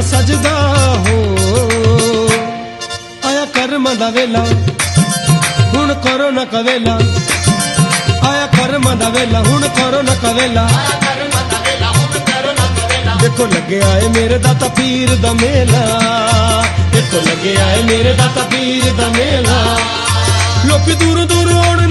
ਨਾ ਸਜਦਾ ਹੋ। ਆਇਆ ਕਰਮ ਦਾ ਵੇਲਾ, ਹੁਣ ਕਰੋ ਨਾ ਕਵੇਲਾ। ਆਇਆ ਕਰਮ ਦਾ ਵੇਲਾ, ਹੁਣ ਕਰੋ ਨਾ ਕਵੇਲਾ। ਦੇਖੋ, ਲੱਗਿਆ ਏ ਮੇਰੇ ਦਾ ਪੀਰ ਦਾ ਮੇਲਾ। ਦੇਖੋ, ਲੱਗਿਆ ਏ ਮੇਰੇ ਦਾ ਪੀਰ ਦਾ ਮੇਲਾ। ਲੋਕੀ ਦੂਰ ਦੂਰ ਆਉਣ